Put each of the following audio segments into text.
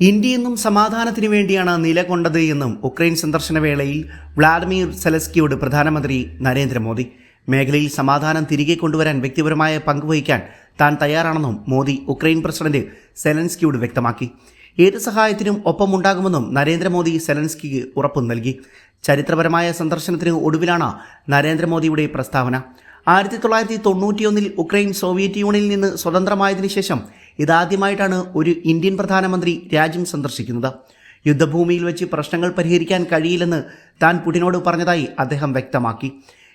ഇന്ത്യയെന്നും സമാധാനത്തിനു വേണ്ടിയാണ് നിലകൊണ്ടത് എന്നും ഉക്രൈൻ സന്ദർശന വേളയിൽ വ്ളാഡിമിർ സെലസ്കിയോട് പ്രധാനമന്ത്രി നരേന്ദ്രമോദി. മേഖലയിൽ സമാധാനം തിരികെ കൊണ്ടുവരാൻ വ്യക്തിപരമായ പങ്കുവഹിക്കാൻ താൻ തയ്യാറാണെന്നും മോദി ഉക്രൈൻ പ്രസിഡന്റ് സെലൻസ്കിയോട് വ്യക്തമാക്കി. ഏത് സഹായത്തിനും ഒപ്പമുണ്ടാകുമെന്നും നരേന്ദ്രമോദി സെലൻസ്കിക്ക് ഉറപ്പു നൽകി. ചരിത്രപരമായ സന്ദർശനത്തിന് ഒടുവിലാണ് നരേന്ദ്രമോദിയുടെ പ്രസ്താവന. ആയിരത്തി തൊള്ളായിരത്തി തൊണ്ണൂറ്റിയൊന്നിൽ ഉക്രൈൻ സോവിയറ്റ് യൂണിയനിൽ നിന്ന് സ്വതന്ത്രമായതിനു ശേഷം ഇതാദ്യമായിട്ടാണ് ഒരു ഇന്ത്യൻ പ്രധാനമന്ത്രി രാജ്യം സന്ദർശിക്കുന്നത്. യുദ്ധഭൂമിയിൽ വെച്ച് പ്രശ്നങ്ങൾ പരിഹരിക്കാൻ കഴിയില്ലെന്ന് താൻ പുടിനോട് പറഞ്ഞതായി അദ്ദേഹം വ്യക്തമാക്കി.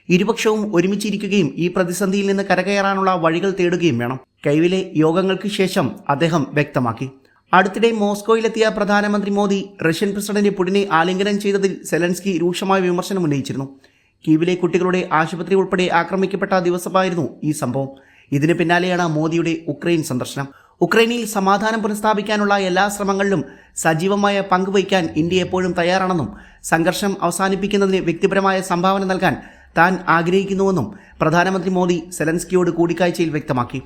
ഇരുപക്ഷവും ഒരുമിച്ചിരിക്കുകയും ഈ പ്രതിസന്ധിയിൽ നിന്ന് കരകയറാനുള്ള വഴികൾ തേടുകയും വേണം. കൈവിലെ യോഗങ്ങൾക്ക് ശേഷം അദ്ദേഹം വ്യക്തമാക്കി. അടുത്തിടെ മോസ്കോയിലെത്തിയ പ്രധാനമന്ത്രി മോദി റഷ്യൻ പ്രസിഡന്റ് പുടിനെ ആലിംഗനം ചെയ്തതിൽ സെലൻസ്കി രൂക്ഷമായ വിമർശനം ഉന്നയിച്ചിരുന്നു. കീവിലെ കുട്ടികളുടെ ആശുപത്രി ഉൾപ്പെടെ ആക്രമിക്കപ്പെട്ട ദിവസമായിരുന്നു ഈ സംഭവം. ഇതിന് പിന്നാലെയാണ് മോദിയുടെ ഉക്രൈൻ സന്ദർശനം. ഉക്രൈനിൽ സമാധാനം പുനഃസ്ഥാപിക്കാനുള്ള എല്ലാ ശ്രമങ്ങളിലും സജീവമായ പങ്കുവയ്ക്കാൻ ഇന്ത്യ എപ്പോഴും തയ്യാറാണെന്നും സംഘർഷം അവസാനിപ്പിക്കുന്നതിന് വ്യക്തിപരമായ സംഭാവന നൽകാൻ താൻ ആഗ്രഹിക്കുന്നുവെന്നും പ്രധാനമന്ത്രി മോദി സെലൻസ്കിയോട് കൂടിക്കാഴ്ചയിൽ വ്യക്തമാക്കി.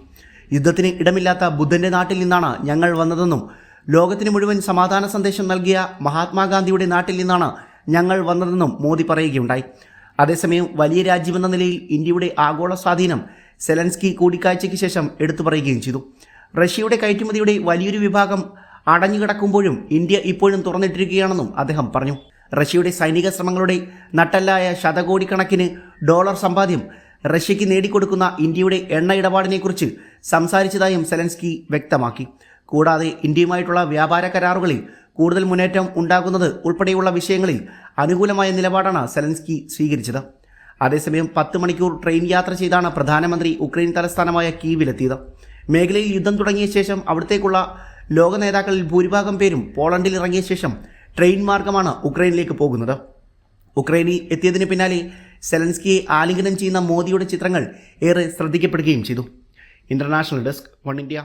യുദ്ധത്തിന് ഇടമില്ലാത്ത ബുദ്ധന്റെ നാട്ടിൽ നിന്നാണ് ഞങ്ങൾ വന്നതെന്നും ലോകത്തിന് മുഴുവൻ സമാധാന സന്ദേശം നൽകിയ മഹാത്മാഗാന്ധിയുടെ നാട്ടിൽ നിന്നാണ് ഞങ്ങൾ വന്നതെന്നും മോദി പറയുകയുണ്ടായി. അതേസമയം വലിയ രാജ്യമെന്ന നിലയിൽ ഇന്ത്യയുടെ ആഗോള സ്വാധീനം സെലൻസ്കി കൂടിക്കാഴ്ചയ്ക്ക് ശേഷം എടുത്തു പറയുകയും ചെയ്തു. റഷ്യയുടെ കയറ്റുമതിയുടെ വലിയൊരു വിഭാഗം അടഞ്ഞുകിടക്കുമ്പോഴും ഇന്ത്യ ഇപ്പോഴും തുറന്നിട്ടിരിക്കുകയാണെന്നും അദ്ദേഹം പറഞ്ഞു. റഷ്യയുടെ സൈനിക ശ്രമങ്ങളുടെ നട്ടല്ലായ ശതകോടിക്കണക്കിന് ഡോളർ സമ്പാദ്യം റഷ്യയ്ക്ക് നേടിക്കൊടുക്കുന്ന ഇന്ത്യയുടെ എണ്ണ ഇടപാടിനെക്കുറിച്ച് സംസാരിച്ചതായും സെലൻസ്കി വ്യക്തമാക്കി. കൂടാതെ ഇന്ത്യയുമായിട്ടുള്ള വ്യാപാര കരാറുകളിൽ കൂടുതൽ മുന്നേറ്റം ഉണ്ടാകുന്നത് ഉൾപ്പെടെയുള്ള വിഷയങ്ങളിൽ അനുകൂലമായ നിലപാടാണ് സെലൻസ്കി സ്വീകരിച്ചത്. അതേസമയം പത്ത് മണിക്കൂർ ട്രെയിൻ യാത്ര ചെയ്താണ് പ്രധാനമന്ത്രി ഉക്രൈൻ തലസ്ഥാനമായ കീവിലെത്തിയത്. മേഖലയിൽ യുദ്ധം തുടങ്ങിയ ശേഷം അവിടത്തേക്കുള്ള ലോക നേതാക്കളിൽ ഭൂരിഭാഗം പേരും പോളണ്ടിൽ ഇറങ്ങിയ ശേഷം ട്രെയിൻ മാർഗമാണ് ഉക്രൈനിലേക്ക് പോകുന്നത്. ഉക്രൈനിൽ എത്തിയതിന് പിന്നാലെ സെലൻസ്കിയെ ആലിംഗനം ചെയ്യുന്ന മോദിയുടെ ചിത്രങ്ങൾ ഏറെ ശ്രദ്ധിക്കപ്പെടുകയും ചെയ്തു. International desk one India.